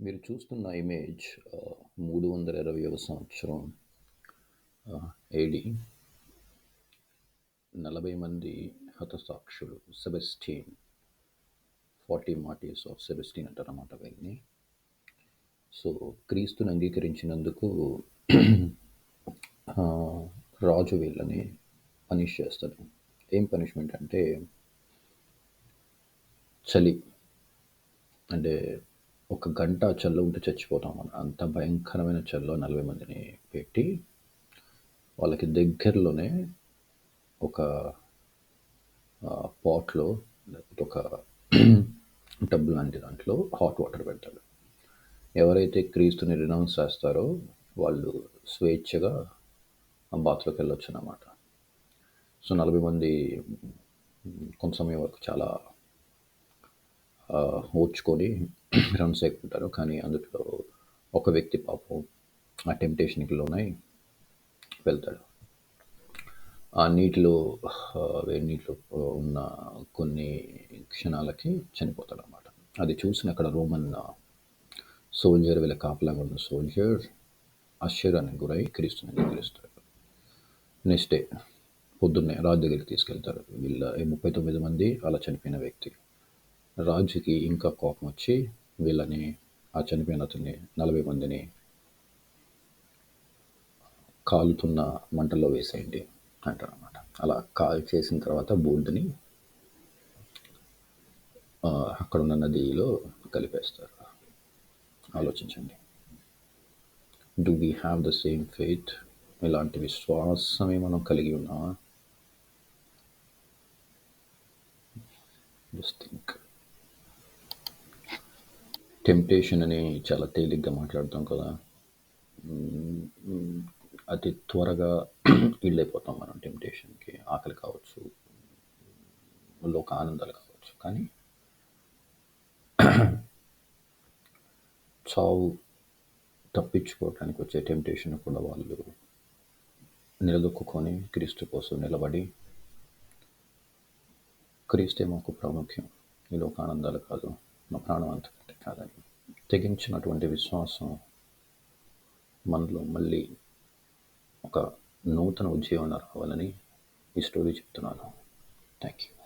మీరు చూస్తున్న ఇమేజ్ మూడు వందల ఇరవైవ సంవత్సరం ఏడి నలభై మంది హతసాక్షులు. సెబెస్టీన్ ఫార్టీ మార్టీస్ ఆఫ్ సెబెస్టీన్ అంటారన్నమాట వీళ్ళని సో, క్రీస్తుని అంగీకరించినందుకు రాజు వీళ్ళని పనిష్ చేస్తాడు. ఏం పనిష్మెంట్ అంటే చలి. అంటే ఒక గంట చలిలో ఉంటే చచ్చిపోతాం మనం. అంత భయంకరమైన చలిలో 40 మందిని పెట్టి, వాళ్ళకి దగ్గరలోనే ఒక ఆహ్, పాట్‌లో లేకపోతే ఒక టబ్ లాంటి దాంట్లో హాట్ వాటర్ పెడతాడు. ఎవరైతే క్రీస్తుని రినౌన్స్ చేస్తారో వాళ్ళు స్వేచ్ఛగా ఆ బాత్‌లోకి వెళ్ళొచ్చన్నమాట. సో, 40 మంది కొంత సమయం వరకు చాలా ఓర్చుకొని రన్స్ ఎక్కుంటారు. కానీ అందులో ఒక వ్యక్తి పాపం ఆ టెంప్టేషన్‌కి లోనై వెళ్తాడు. ఆ నీటిలో వేడి నీటిలో ఉన్న కొన్ని క్షణాలకి చనిపోతాడు అనమాట అది చూసిన అక్కడ రోమన్ సోల్జర్ వీళ్ళ కాపలాగా ఉన్న సోల్జర్ ఆశ్చర్యానికి గురై క్రీస్తుని అంగీకరిస్తాడు. నెక్స్ట్ డే పొద్దున్నే రాజు దగ్గరికి తీసుకెళ్తారు. వీళ్ళ ముప్పై తొమ్మిది మంది అలా చనిపోయిన వ్యక్తి. రాజుకి ఇంకా కోపం వచ్చి వీళ్ళని ఆ చనిపోయిన అతన్ని 40 మందిని కాలుతున్న మంటల్లో వేసేయండి అంటారు అనమాట అలా కాల్ చేసిన తర్వాత బూడిదని అక్కడ అక్కడున్న నదిలో కలిపేస్తారు. ఆలోచించండి. Do we have the same faith? ఇలాంటి విశ్వాసమే మనం కలిగి ఉన్నామా? Just think. టెంప్టేషన్ అని చాలా తేలిగ్గా మాట్లాడతాం కదా! హ్మ్. హ్మ్. అతి త్వరగా ఈళ్ళైపోతాం మనం టెంప్టేషన్‌కి. ఆకలి కావచ్చు, లోక ఆనందాలు కావచ్చు. కానీ చావు తప్పించుకోవటానికి వచ్చే టెంప్టేషన్ కూడా వాళ్ళు నిలదొక్కుకొని క్రీస్తు కోసం నిలబడి క్రీస్తే మాకు ప్రాముఖ్యం. ఈ లోక ఆనందాలు కాదు. మా ప్రాణం అంతకంటే కాదని తెగించినటువంటి విశ్వాసం మనలో మళ్ళీ ఒక నూతన ఉద్యోగం రావాలని ఈ స్టోరీ చెప్తున్నాను. Thank you.